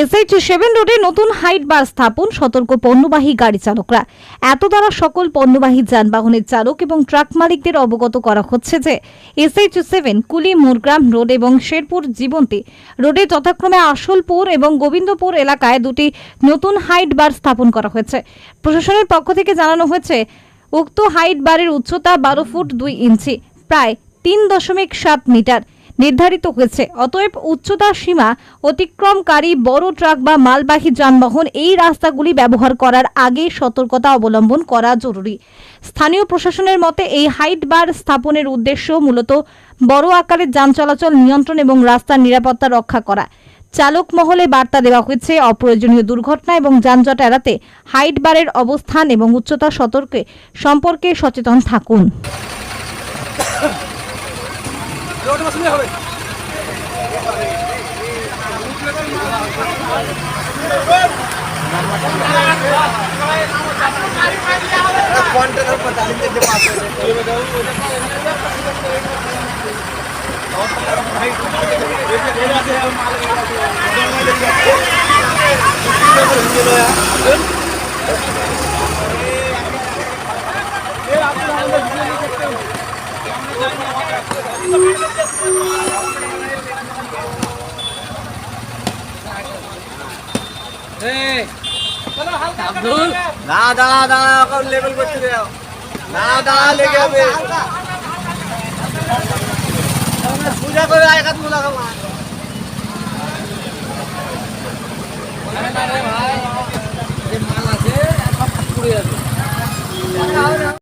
SH seven রোডে নতুন height বার স্থাপন সতর্ক পণ্যবাহী গাড়ি চালকরা। এত দ্বারা সকল পণ্যবাহী যানবাহনের চালক এবং ট্রাক মালিকদের অবগত করা হচ্ছে যে এসএইচ সেভেন কুলি, মুরগ্রাম রোড এবং শেরপুর জীবন্তী রোডে যথাক্রমে আসলপুর এবং গোবিন্দপুর এলাকায় দুটি নতুন হাইট বার স্থাপন করা হয়েছে। প্রশাসনের পক্ষ থেকে জানানো হয়েছে, উক্ত হাইট বারের উচ্চতা বারো ফুট দুই ইঞ্চি, প্রায় তিন দশমিক সাত মিটার। নির্ধারিত হয়েছে। অতএব উচ্চতা সীমা অতিক্রমকারী বড় ট্রাক বা মালবাহী যানবাহন এই রাস্তাগুলি ব্যবহার করার আগে সতর্কতা অবলম্বন করা জরুরি। স্থানীয় প্রশাসনের মতে এই হাইট বার স্থাপনের উদ্দেশ্য মূলত বড় আকারের যান চলাচল নিয়ন্ত্রণ এবং রাস্তার নিরাপত্তা রক্ষা করা। চালক মহলে বার্তা দেওয়া হয়েছে, অপ্রয়োজনীয় দুর্ঘটনা এবং যানজট এড়াতে হাইট বারের অবস্থান এবং উচ্চতা সতর্কে সম্পর্কে সচেতন থাকুন। হবে কন্টেনার পর দাঁড়িয়ে যে পাশে Thank you. না দাঁড়া দাঁড়া এখন লেভেল করতে দেও না দাঁড়া লেগে যাবে পূজা করে এক হাত মোলা